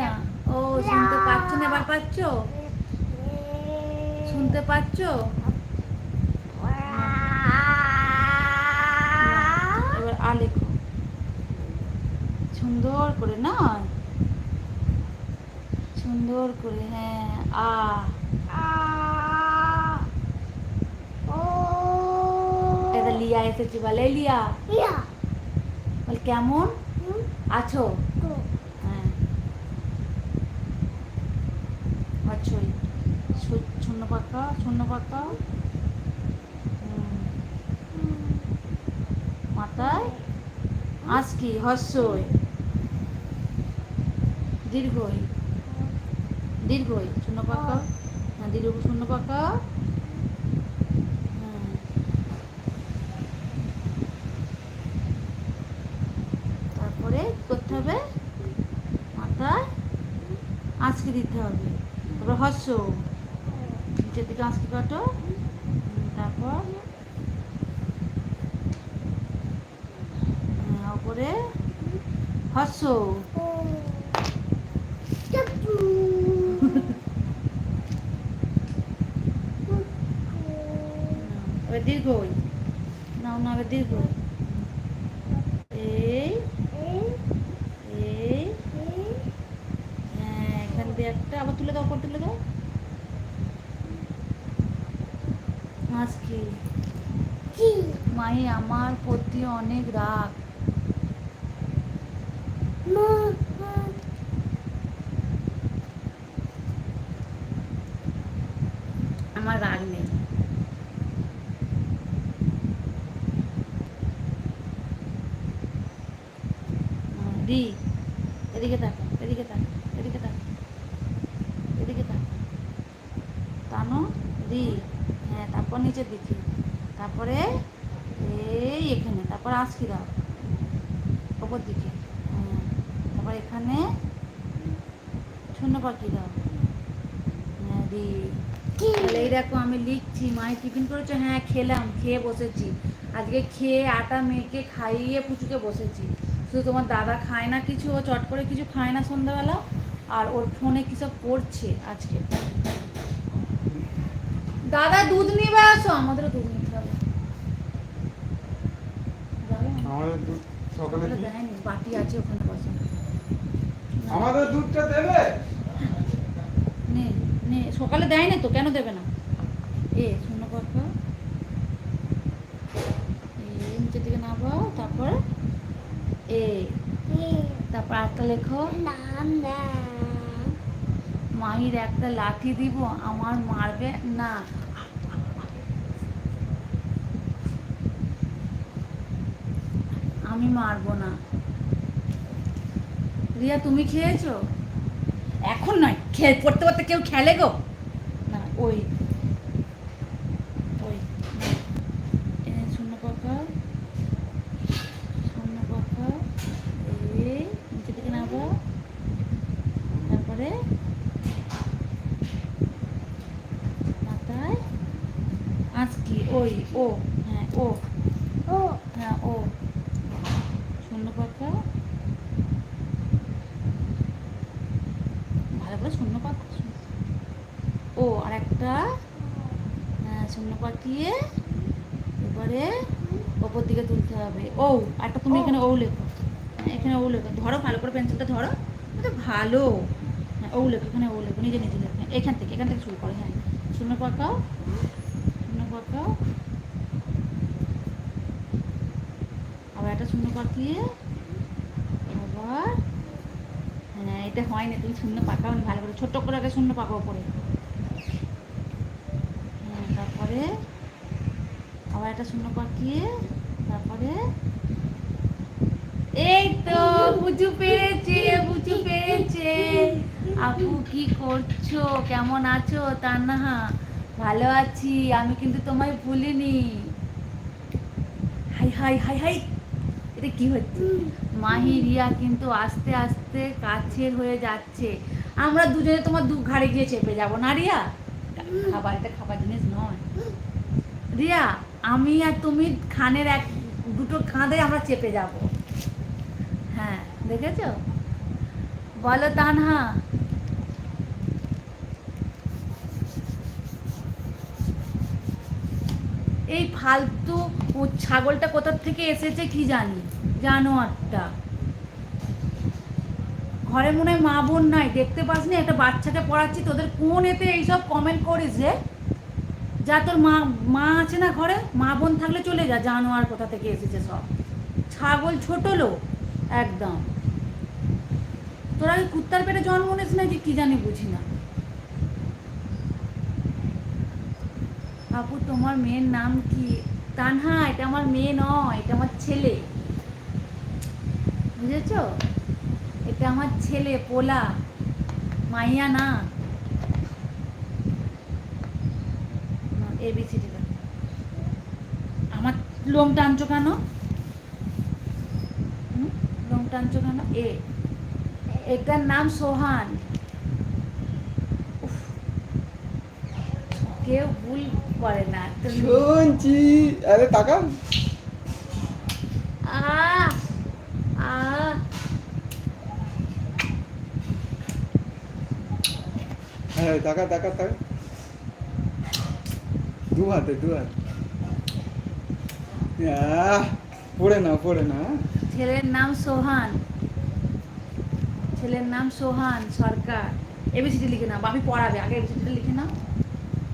না। ও শুনতে পাচ্ছ না এবার পাচ্ছ? শুনতে পাচ্ছ? সুন্দর করে না? সুন্দর করে হ্যাঁ আ। লিয়া এসেছে বলে লিয়া। বল কেমন? আছো? শূন্য পাকা শূন্য হুম। মাথায় আজ কি হস্যই। দীর্ঘই। দীর্ঘই, শূন্য পাকা হ্যাঁ দীর্ঘ শূন্য পাকা তারপরে করতে হবে? মাথায় আঁচকে দিতে হবে। তারপর হস্য দিকে কাটো। তারপর ওপরে হস্য এবার দীর্ঘই নাও না দীর্ঘ এই এই হ্যাঁ এখান দিয়ে একটা, আবার তুলে দাও উপর তুলে দাও। মাছ কি? মাই আমার প্রতি অনেক রাগ। আমার রাগ নেই হুম, দি এদিকে তাক এদিকে তাক এদিকে তাক এদিকে তাক টানো দি হ্যাঁ তারপর নিচের দিকে তারপরে এই এখানে তারপর আঁচকি দাও ওপর দিকে হ্যাঁ তারপর এখানে শূন্য পাখি দাও হ্যাঁ দি। তাহলে এই দেখো আমি লিখছি মায়ের টিফিন করেছ হ্যাঁ খেলাম খেয়ে বসেছি। আজকে খেয়ে আটা মেখে খাইয়ে পুচুকে বসেছি। শুধু তোমার দাদা খায় না কিছু ও চট করে কিছু খায় না সন্ধ্যাবেলা আর ওর ফোনে কি সব করছে আজকে? দাদা দুধ নিবে আসো আমাদেরও দুধ নিতে হবে? আমাদের দুধ সকালে দেয়নি বাটি আছে ওখানে বসে আমাদের দুধটা দেবে? সকালে দেয় না তো, কেন দেবে না? এ, শূন্য এ, নিচের দিকে নামাও, তারপর এ, তারপর একটা লেখো। মাহির একটা লাঠি দিব, আমার মারবে? না। আমি মারবো না। রিয়া, তুমি খেয়েছো? এখন নয় খেল পড়তে পড়তে কেউ খেলে গো? না ওই এ, শূন্য পাকা শূন্য পাকা এই নিচে দিকে নামবো তারপরে মাথায় আজ কি ওই ও হ্যাঁ ও হ্যাঁ ও শূন্য পাকা ভালো করে শূন্য পাকা ও আর একটা শূন্য পাকিয়ে এবারে ওপর দিকে তুলতে হবে। ও একটা তুমি এখানে ও লেখো। হ্যাঁ, এখানে ও লেখো। ধরো ভালো করে পেন্সিলটা ধরো। ভালো। হ্যাঁ ও লেখো এখানে ও লেখো নিজে নিজে লেখো। হ্যাঁ, এখান থেকে এখান থেকে শুরু করো। হ্যাঁ শূন্য পাকাও শূন্য পাকাও আবার একটা শূন্য পাকিয়ে আবার হ্যাঁ এটা হয় না তুমি শূন্য পাকাও ভালো করে। ছোট্ট করে একটা শূন্য পাকাও পরে তারপরে আবার একটা শূন্য পাকিয়ে তারপরে এই তো বুঝু পেরেছে বুঝু পেরেছে আপু কি করছ? কেমন আছো? তান্নাহা ভালো আছি। আমি কিন্তু তোমায় ভুলিনি। Hi hi hi hi. এটা কি হচ্ছে? মাহি, রিয়া কিন্তু আস্তে আস্তে কাছের হয়ে যাচ্ছে। আমরা দুজনে তোমার দু ঘাড়ে গিয়ে চেপে যাব না, রিয়া? খাবার, এটা খাবার জিনিস নয়। রিয়া, আমি আর তুমি খানের এক, দুটো কাঁধে আমরা চেপে যাব। হ্যাঁ দেখেছ? বলো তানহা। এই ফালতু ছাগলটা কোথার থেকে এসেছে কি জানি? জানোয়ারটা। ঘরে মনে হয় মা বোন নাই, দেখতে পাস না? একটা বাচ্চাকে পড়াচ্ছি, তোদের কোন এতে এইসব কমেন্ট করিস রে? যা তোর মা মা আছে না ঘরে, মা বোন থাকলে চলে যা, জানোয়ার কোথা থেকে এসেছে সব। ছাগল ছোট লোক, একদম। তোরা কি কুত্তার পেটে জন্ম নিস নাকি, কি জানি বুঝি না। আপু তোমার মেয়ের নাম কি? তানহা, এটা আমার মেয়ে নয়, এটা আমার ছেলে। বুঝেছ? এটা আমার ছেলে পোলা মাইয়া না। এবিসিডি আমার লোম টানছো কেন? লোম টানছো কেন? এ এটার নাম সোহান। কেউ ভুল করে না। শুনছি। আরে টাকা আহ! হ্যাঁ টাকা টাকা টাকা দু হাতে দু হাতে। পড়ে না পড়ে না হ্যাঁ? ছেলের নাম সোহান। ছেলের নাম সোহান সরকার। লিখে নাও বাবি পড়াবে, আগে এবিসিডিটা লিখে নাও।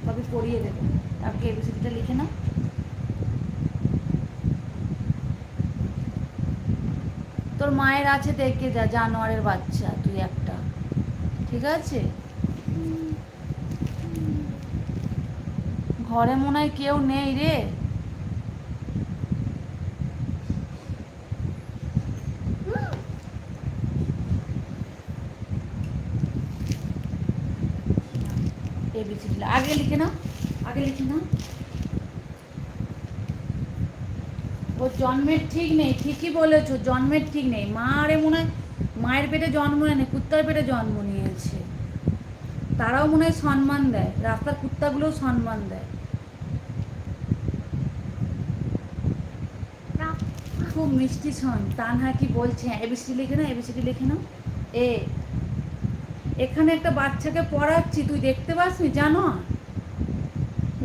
বাবি পড়িয়ে দেবে এবিসিডিটা লিখে নাও। তোর মায়ের আছে দেখে যা, জানোয়ারের বাচ্চা, তুই একটা। ঠিক আছে? ঘরে মনে হয় কেউ নেই রে। আগে লিখে নাও, আগে লিখে নাও। ওর জন্মের ঠিক নেই, ঠিকই বলেছ, জন্মের ঠিক নেই। মা আরে মনে হয় মায়ের পেটে জন্ম নেয় কুত্তার পেটে জন্ম নিয়েছে। তারাও মনে হয় সম্মান দেয়, রাস্তার কুত্তাগুলোও সম্মান দেয়। খুব মিষ্টি শোন। তানহা কি বলছে? এবিসিডি লিখে নাও এবিসিডি লিখে নাও। এ, এখানে একটা বাচ্চাকে পড়াচ্ছি, তুই দেখতে পাসনি? জানো?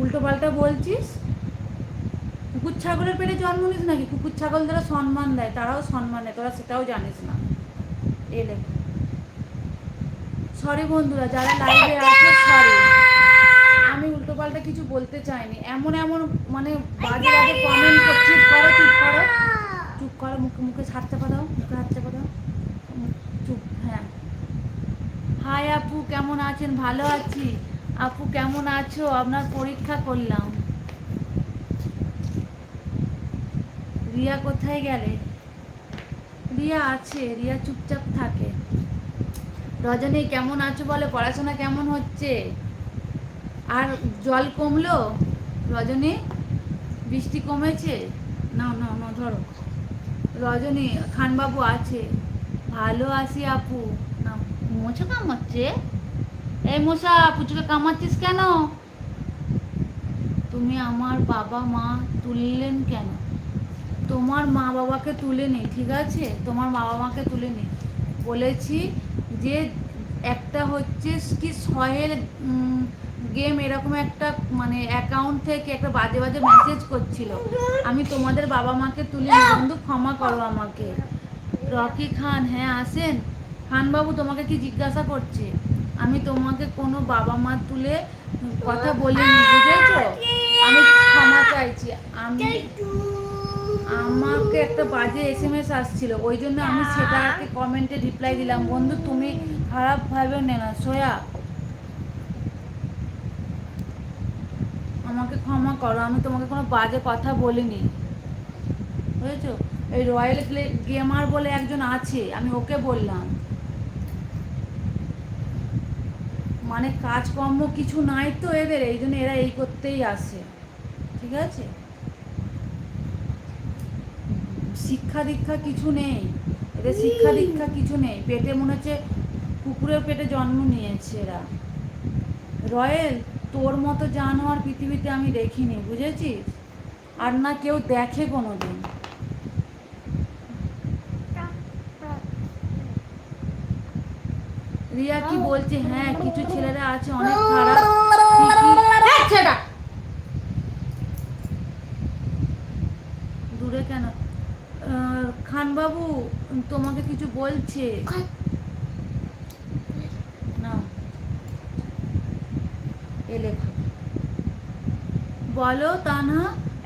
উল্টো পাল্টা বলছিস? কুকুর ছাগলের পেটে জন্ম নিস নাকি? কুকুর ছাগল যারা সম্মান দেয়, তারাও সম্মান দেয় তোরা সেটাও জানিস না। এ লেখ। সরি বন্ধুরা, যারা লাইভে আছে সরি আমি উল্টো পাল্টা কিছু বলতে চাইনি। এমন এমন মানে বাজে বাজে কমেন্ট চুপ করো চুপ করো। করো, মুখে মুখে হাত চাপা দাও মুখে হাত চাপা দাও চুপ হ্যাঁ। হাই আপু, কেমন আছেন? ভালো আছি। আপু, কেমন আছো? আপনার পরীক্ষা করলাম। রিয়া কোথায় গেলে? রিয়া আছে, রিয়া চুপচাপ থাকে। রজনী, কেমন আছো বলে? পড়াশোনা কেমন হচ্ছে? আর জল কমলো? রজনী, বৃষ্টি কমেছে? না না না, ধরো। রজনী, খানবাবু আছে। ভালো আছি আপু। না মোছা কামাচ্ছে এই মশা পুচুকে কামাচ্ছিস কেন? তুমি আমার বাবা মা তুললেন কেন? তোমার মা বাবাকে তুলে নেই ঠিক আছে? তোমার মা বাবাকে তুলে নে। বলেছি যে একটা হচ্ছে কি সহেল গেম এরকম একটা মানে অ্যাকাউন্ট থেকে একটা বাজে বাজে মেসেজ করছিল। আমি তোমাদের বাবা মাকে তুলে বন্ধু, ক্ষমা করো আমাকে। রকি খান হ্যাঁ আসেন? খানবাবু তোমাকে কি জিজ্ঞাসা করছে? আমি তোমাকে কোনো বাবা মা তুলে কথা বলিনি, বুঝেছ? আমি ক্ষমা চাইছি। আমি আমাকে একটা বাজে এস এম এস আসছিল, ওই জন্য আমি সেটাকে কমেন্টে রিপ্লাই দিলাম। বন্ধু, তুমি খারাপ ভাবে নে না সোয়া। আমাকে ক্ষমা করো, আমি তোমাকে কোনো বাজে কথা বলিনি। বুঝেছ? এই রয়্যাল গেমার বলে একজন আছে, আমি ওকে বললাম। মানে কাজকর্ম কিছু নাই তো এদের, এই জন্য এরা এই করতেই আসে। ঠিক আছে? শিক্ষা দীক্ষা কিছু নেই, এদের শিক্ষা দীক্ষা কিছু নেই। পেটে মনে হচ্ছে কুকুরের পেটে জন্ম নিয়েছে এরা। রয়েল তোর মতো জানোয়ার পৃথিবীতে আমি দেখিনি বুঝেছিস? আর না কেউ দেখে কোনো দিন রিয়া কি বলছে? হ্যাঁ কিছু ছেলেরা আছে অনেক খারাপ! দূরে কেন? খানবাবু তোমাকে কিছু বলছে না এ লেখো। বলো তা না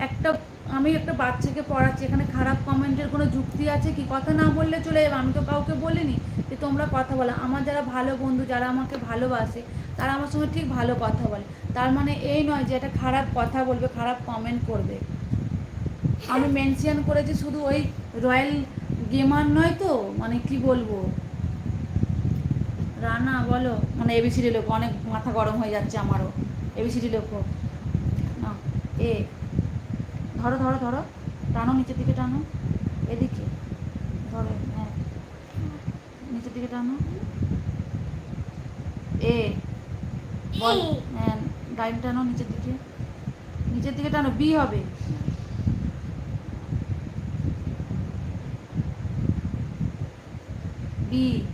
একটা, আমি একটা বাচ্চাকে পড়াচ্ছি, এখানে খারাপ কমেন্টের কোনো যুক্তি আছে কি? কথা না বললে চলে যাবে, আমি তো কাউকে বলিনি যে তোমরা কথা বলো। আমার যারা ভালো বন্ধু, যারা আমাকে ভালোবাসে, তারা আমার সঙ্গে ঠিক ভালো কথা বলে। তার মানে এই নয় যে এটা খারাপ কথা বলবে, খারাপ কমেন্ট করবে। আমি মেনশন করেছি শুধু ওই রয়্যাল গেমার নয় তো মানে কি বলব? রানা বলো। মানে এবিসিডি লোক, অনেক মাথা গরম হয়ে যাচ্ছে আমারও। এবিসিডি লেখো না, এ, ধরো ধরো ধরো। টানো, নিচের দিকে টানো। এদিকে। ধরো হ্যাঁ। নিচের দিকে টানো। এ, বল। হ্যাঁ লাইন টানো, নিচের দিকে। নিচের দিকে টানো বি হবে। বি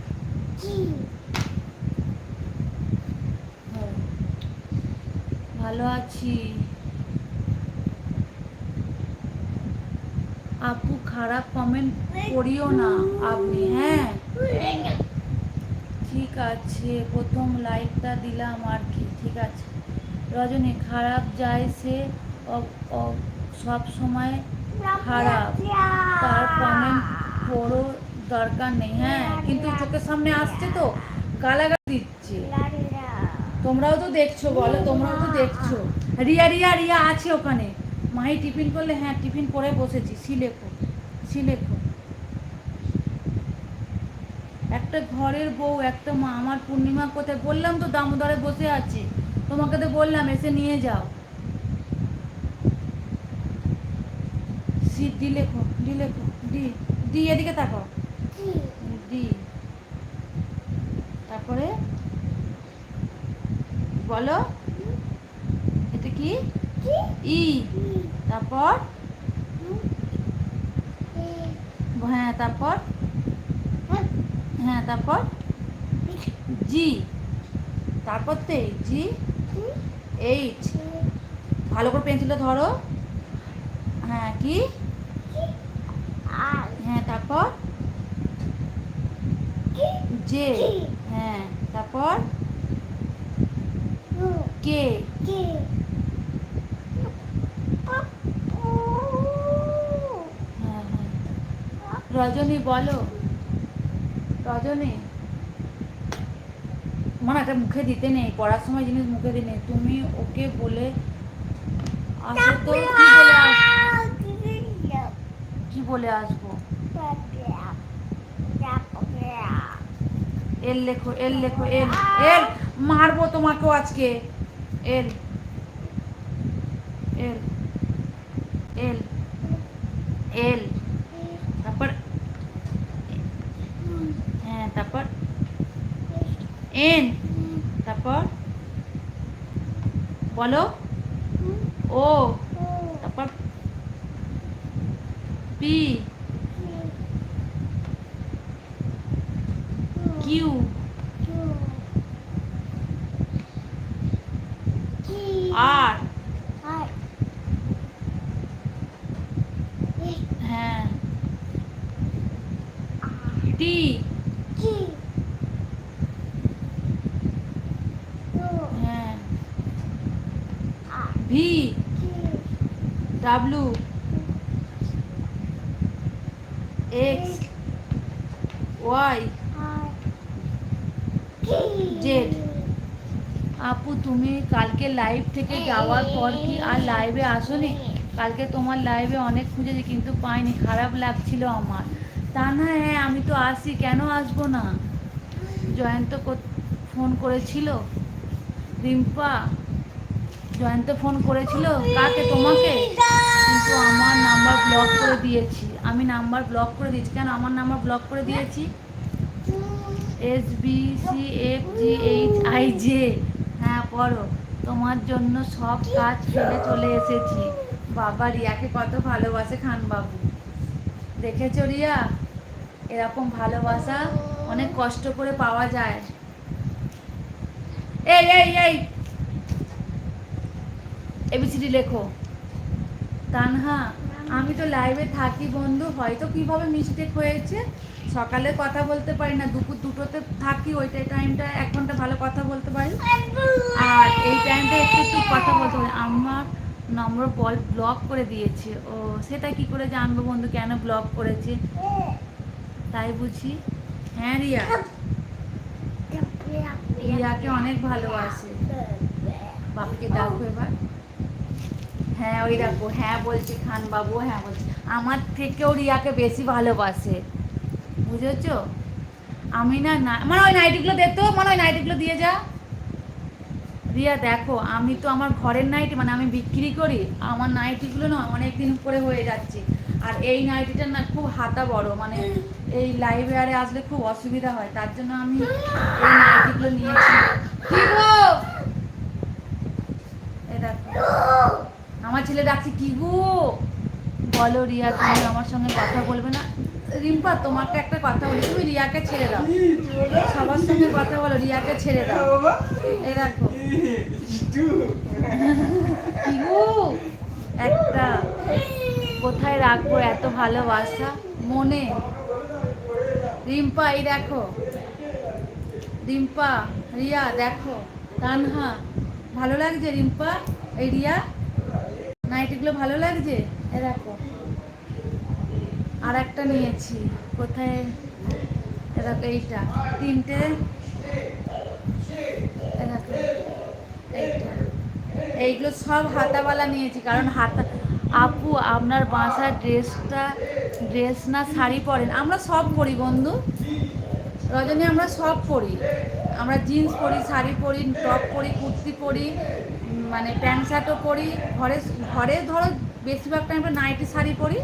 হ্যাঁ। ভালো আছি আপু খারাপ কমেন্ট করিও না আপনি হ্যাঁ ঠিক আছে প্রথম লাইকটা দিলাম আর কি ঠিক আছে রজনী খারাপ যায় সে সব সময় খারাপ। তার কমেন্ট পড়ো দরকার নেই হ্যাঁ? কিন্তু চোখের সামনে আসছে তো গালাগালি দিচ্ছে। তোমরাও তো দেখছ বলো তোমরাও তো দেখছ। রিয়া রিয়া রিয়া আছে ওখানে। মাহি টিফিন করলে হ্যাঁ টিফিন করে বসেছি। সিলেখো সিলেখো একটা ঘরের বউ একটা মা আমার পূর্ণিমা কোথায়? বললাম তো দামোদরে বসে আছে। তোমাকে তো বললাম এসে নিয়ে যাও। সি ডি লেখো ডি লেখো ডি ডি এদিকে তাকাও। ডি তারপরে? বলো। এটা কি? ই। তারপর? হ্যাঁ তারপর? হ্যাঁ। তারপর? জি। তারপর তে জি। এইট ভালো করে পেন্সিলটা ধরো। হ্যাঁ কি? হ্যাঁ তারপর? জে হ্যাঁ তারপর? কে হ্যাঁ হ্যাঁ। রজনী বলো। রজনী। মানে একটা মুখে দিতে নেই, পড়ার সময় জিনিস মুখে দিতে নেই। তুমি ওকে বলে আসো কি বলে কি বলে আসব? এল লেখো এল লেখো, এল এল, মারবো তোমাকেও আজকে। এল এল এল এল, তারপর হ্যাঁ তারপর এন তারপর? বলো। ও। তারপর? পি কিউ আর হ্যাঁ টি হ্যাঁ V W X Y Z আপু, তুমি কালকে লাইভ থেকে যাওয়ার পর কি আর লাইভে আসোনি? কালকে তোমার লাইভে অনেক খুঁজেছি, কিন্তু পাইনি, খারাপ লাগছিল আমার। তা না হ্যাঁ আমি তো আসি, কেন আসব না? জয়ন্ত ফোন করেছিল। রিম্পা জয়ন্ত ফোন করেছিল, কাকে, তোমাকে? কিন্তু আমার নাম্বার ব্লক করে দিয়েছি। আমি নাম্বার ব্লক করে দিয়েছি। কেন আমার নাম্বার ব্লক করে দিয়েছি? S B C F G H I J হ্যাঁ পড়ো তোমার জন্য সব কাজ ফেলে চলে এসেছি। বাবা রিয়াকে কত ভালোবাসে খানবাবু। দেখেছ রিয়া? এরকম ভালোবাসা অনেক কষ্ট করে পাওয়া যায়। এই এই এই এবিসিডি লেখো। তানহা, আমি তো লাইভে থাকি বন্ধু, হয়তো কীভাবে মিস্টেক হয়েছে? সকালে কথা বলতে পারি না, দুপুর দুটোতে থাকি ওইটা টাইমটা এক ঘণ্টা ভালো কথা বলতে পারি। আর এই টাইমটা একটু একটু কথা বলতে পারি। আমার নম্বর বল ব্লক করে দিয়েছে। ও, সেটা কি করে জানব বন্ধু? কেন ব্লক করেছে? তাই বুঝি। হ্যাঁ রিয়া। রিয়াকে অনেক ভালোবাসে। বাবাকে ডাকো এবার। হ্যাঁ ওই দেখো হ্যাঁ বলছে খান বাবু হ্যাঁ বলছে। আমার থেকেও রিয়াকে বেশি ভালোবাসে। বুঝেছ? আমি না না মানে ওই নাইটিগুলো দে তো মানে ওই নাইটিগুলো দিয়ে যা। রিয়া, দেখো, আমি তো আমার ঘরের নাইটি মানে আমি বিক্রি করি, আমার নাইটিগুলো না অনেক দিন পরে হয়ে যাচ্ছে। আর এই নাইটিটা না খুব হাতা বড় মানে এই লাইব্রেরি আসলে খুব অসুবিধা হয়, তার জন্য আমি এই নাইটিগুলো নিয়েছি। কি গো? এই দেখো। আমার ছেলে ডাকছে, কি গো? বলো রিয়া, তুমি আমার সঙ্গে কথা বলবে না। রিম্পা, তোমাকে একটা কথা বলি, তুমি রিয়াকে ছেড়ে দাও। সবার সঙ্গে কথা বলো, রিয়াকে ছেড়ে দাও। এই দেখো। কি গো? একটা, কোথায় রাখব এত ভালোবাসা? মনে? রিম্পা, এই দেখো। রিম্পা, রিয়া, দেখো। তানহা, ভালো লাগছে রিম্পা? এই রিয়া? নাইটিগুলো ভালো লাগছে? এ দেখো। আর একটা নিয়েছি। কোথায়? এ দেখো এইটা। তিনটে। এইটা। এইগুলো সব হাতাওয়ালা নিয়েছি, কারণ হাতা আপু, আপনার বাসার ড্রেসটা, ড্রেস না শাড়ি পরেন। আমরা সব পরি বন্ধু। রজনী, আমরা সব পরি। আমরা জিন্স পরি, শাড়ি পরি, টপ পরি, কুর্তি পরি। মানে প্যান্ট শার্টও পরি, ঘরে ঘরে ধরো বেশিরভাগ টাইম নাইটি শাড়ি পরি,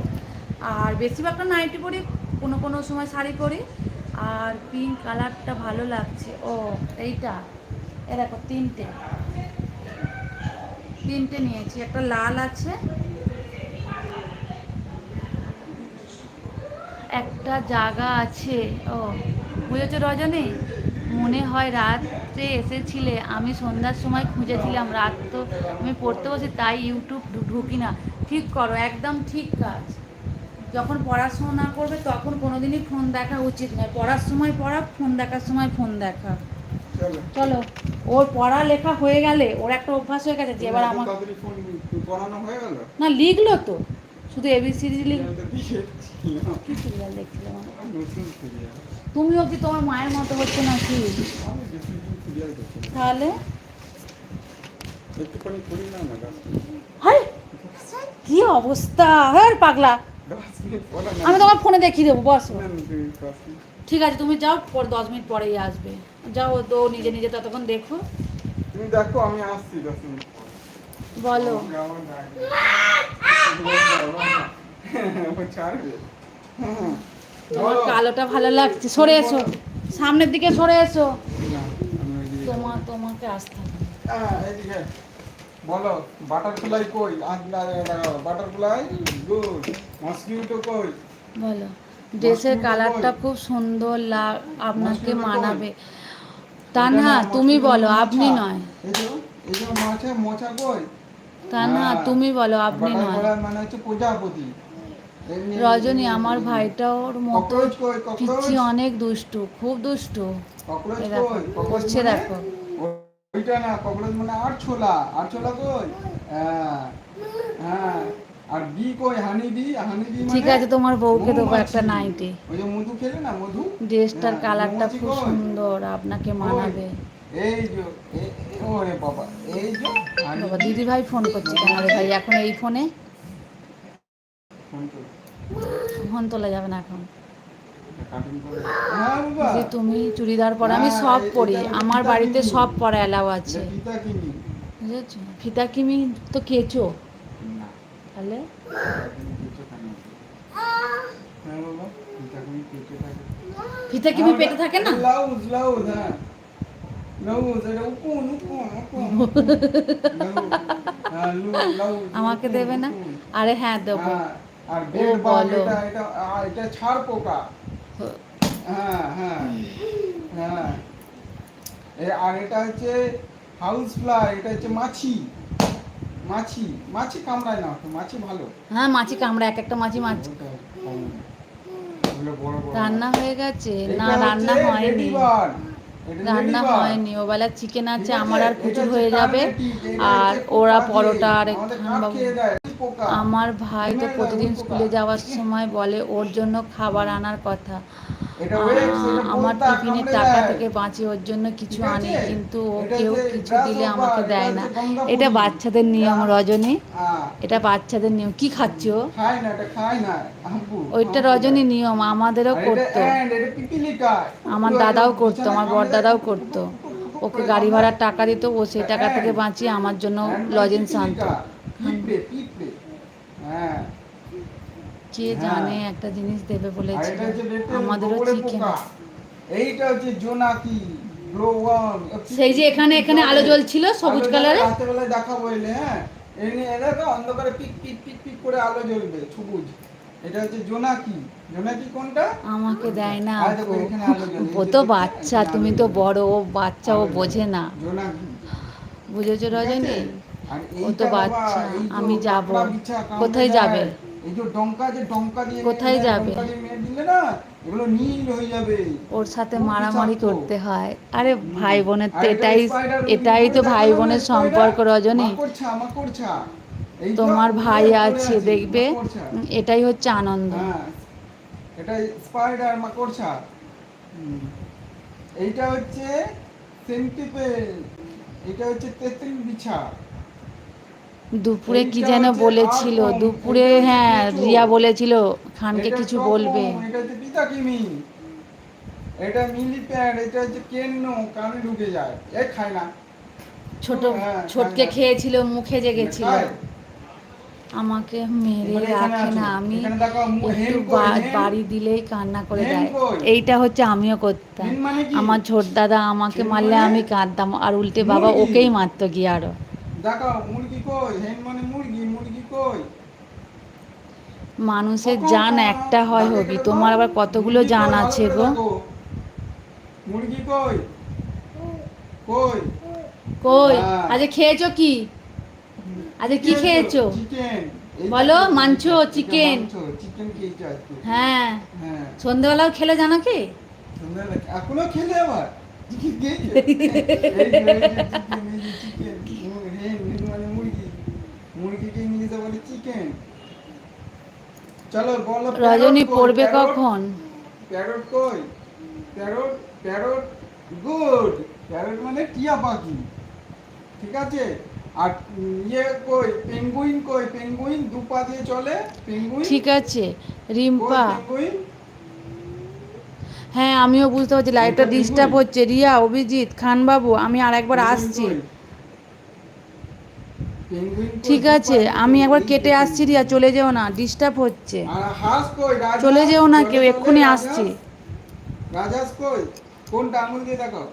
আর বেশিরভাগটা নাইটি পরি, কোনো কোনো সময় শাড়ি পরি, আর পিঙ্ক কালারটা ভালো লাগছে। ও, এইটা। দেখো, তিনটে। তিনটে নিয়েছি, একটা লাল আছে, একটা জায়গা আছে। ও, বুঝেছ রজনী? মনে হয় রাত্রে এসেছিলে। আমি সন্ধ্যার সময় খুঁজেছিলাম। রাত তো আমি পড়তে বসে তাই ইউটিউব ঢুকি না। ঠিক করো একদম ঠিক কাজ। যখন পড়াশোনা করবে তখন কোনোদিনই ফোন দেখা উচিত নয়। পড়ার সময় পড়া ফোন দেখার সময় ফোন দেখা। চলো। ওর পড়া লেখা হয়ে গেলে ওর একটা অভ্যাস হয়ে গেছে যে এবার আমার না লিখলো তো। শুধু এবিসিডি লিখ। কি সিরিয়াল দেখছিলাম? তুমিও কি তোমার মায়ের মতো হচ্ছে নাকি। তাহলে? কি অবস্থা? হ্যাঁ পাগলা! আমি তোমার ফোনে দেখিয়ে দেবো বসো। ঠিক আছে তুমি যাও পর দশ মিনিট পরেই আসবে। যাও তো নিজে নিজে ততক্ষণ দেখো। তুমি দেখো আমি আসছি দশ মিনিট পর। বলো। ছাড়বে। তোমার কালোটা ভালো লাগছে। সরে এসো। সামনের দিকে সরে এসো। তোমার তোমাকে আসতে হবে হ্যাঁ, বলো বাটারফ্লাই কই? বাটারফ্লাই গুড মসকিউটো কই? বলো ড্রেসের কালারটা খুব সুন্দর লাগ আপনাকে মানাবে। তা না তুমি বলো আপনি নয়। এই যে এই যে মাছে মোছা কই? তা না হ্যাঁ। তুমি বলো আপনি নয়। মানে হচ্ছে প্রজাপতি। রজনী আমার ভাইটা ওর মতো পিচ্ছি অনেক দুষ্টু খুব দুষ্টু। করছে মানে? দেখো। ওইটা না ককরোচ মানে আরছোলা আরছোলা কই? হ্যাঁ হ্যাঁ আর বি কই হানি বি হানি বি মানে ঠিক আছে তোমার বউকে দেবো একটা নাইটি। ওই যে মধু খেলে না মধু? ড্রেসটার হ্যাঁ, কালারটা খুব সুন্দর আপনাকে মানাবে? এই যে ওরে বাবা এই যে বাবা দিদি ভাই ফোন করছে কেন ভাই এখন এই ফোনে? ফোন করো। ফোন তোলা যাবে না এখন। যে তুমি চুড়িদার পরা, আমি সব পরি। আমার বাড়িতে সব পরা এলাও আছে। বুঝেছ ফিতা কিমি তো কেচো। তাহলে? ফিতা কিমি পেটে থাকে না? আমাকে দেবে না? আরে হ্যাঁ দেবো। আর বেড বাগ এটা এটা এটা ছাড় পোকা। হ্যাঁ হ্যাঁ হ্যাঁ। আর এটা হচ্ছে হাউস ফ্লাই এটা হচ্ছে মাছি। মাছি মাছি কামড়ায় না মাছি ভালো। হ্যাঁ মাছি কামড়া এক একটা মাছি মাছ। রান্না হয়ে গেছে। না রান্না হয়নি। রান্না। হয়নি। ওবেলা চিকেন আছে আমার আর প্রচুর হয়ে যাবে। আর ওরা পরোটা আর দিয়ে। আমার ভাই তো প্রতিদিন স্কুলে যাওয়ার সময় বলে ওর জন্য খাবার আনার কথা। আমার টিফিনের টাকা থেকে বাঁচি ওর জন্য কিছু আনি কিন্তু ও কেউ কিছু দিলে আমাকে দেয় না। এটা বাচ্চাদের নিয়ম রজনী। এটা বাচ্চাদের নিয়ম। কি খাচ্ছ? ওইটা রজনী নিয়ম আমাদেরও করতো। আমার দাদাও করতো আমার কামড়ে দাদাও করতো। ওকে গাড়ি ভাড়ার টাকা দিত ও সেই টাকা থেকে বাঁচিয়ে আমার জন্য লজেন্স আনতো। হ্যাঁ। কে হ্যাঁ। জানে একটা জিনিস দেবে আমাদেরও চিকেন এইটা হচ্ছে জোনাকি সেই যে এখানে এখানে আলো জ্বলছিল সবুজ কালারে। রাতের বেলায় দেখাবো এলে হ্যাঁ। এরা তো অন্ধকারে পিক পিক পিক পিক করে আলো জ্বলবে সবুজ। এটা হচ্ছে জোনাকি। জোনাকি কোনটা? আমাকে দেয় না দেখো ও তো বাচ্চা তুমি তো বড় ও বাচ্চা ও বোঝে না। জোনাকি। বুঝেছ রজনী? ও তো বাচ্চা আমি যাব। কোথায় যাবে? কোথায় যাবে? ওর সাথে মারামারি করতে হয়। আরে ভাই বোনের তো এটাই এটাই তো ভাই বোনের সম্পর্ক রজনী। তোমার ভাই আছে দেখবে? এটাই হচ্ছে আনন্দ। এটা স্পাইডার মাকড়ছা হুম। এইটা হচ্ছে সেন্টিপেল এটা হচ্ছে বিছা। দুপুরে কি যেন বলেছিল দুপুরে হ্যাঁ রিয়া বলেছিল খানকে কিছু বলবে। এটা হচ্ছে পিতাকিমি এটা মিলিপ্যাড এটা কানে ঢুকে যায়। এ খায় না। ছোট হ্যাঁ, ছোটকে খায় খেয়েছিল মুখে জেগেছিল। আমাকে মেরে রাখে না আমি একটু? বাড়ি দিলেই কান্না করে দেয়। এইটা হচ্ছে আমিও করতাম। মানে? আমার ছোট দাদা আমাকে মারলে মানে? আমি কাঁদতাম আর উল্টে বাবা ওকেই মারতো গিয়ে আরও। দেখাও মুরগি কই? হেন মানে মুরগি মুরগি কই? মানুষের জান একটা হয় হবি তোমার আবার কতগুলো জান আছে গো? মুরগি কই? কই? কই? হ্যাঁ। আজ খেয়েছো কি? আজ কি খেয়েছো? বলো, মাংস। চিকেন আজকে। হ্যাঁ। হ্যাঁ। সন্ধ্যেবেলাও খেলে জানো কি? এখনও খেলে আবার চিকেন খেয়েছো এই যে, এই যে chicken, এই যে chicken। মু- হেন, হেন মানে মুরগি মুরগিকে ইংলিশে বলে চিকেন চলো বলো রজনী? পড়বে কখন? প্যারট কই? প্যারট প্যারট গুড প্যারট মানে টিয়া পাখি। ঠিক আছে? আর ইয়ে কই? পেঙ্গুইন কই? পেঙ্গুইন দু পা দিয়ে চলে পেঙ্গুইন ঠিক আছে রিম্পা। পেঙ্গুইন হ্যাঁ আমিও বুঝতে পারছি লাইভটা এটা ডিস্টার্ব হচ্ছে। রিয়া অভিজিৎ খানবাবু আমি আর একবার আসছি? ঠিক আছে, আমি একবার কেটে। আসছি রিয়া, চলে যেও না ডিস্টার্ব হচ্ছে? চলে যেও না কেউ, এক্ষুনি? আসছি রাজাস কই কোনটা আঙুল দিয়ে দেখো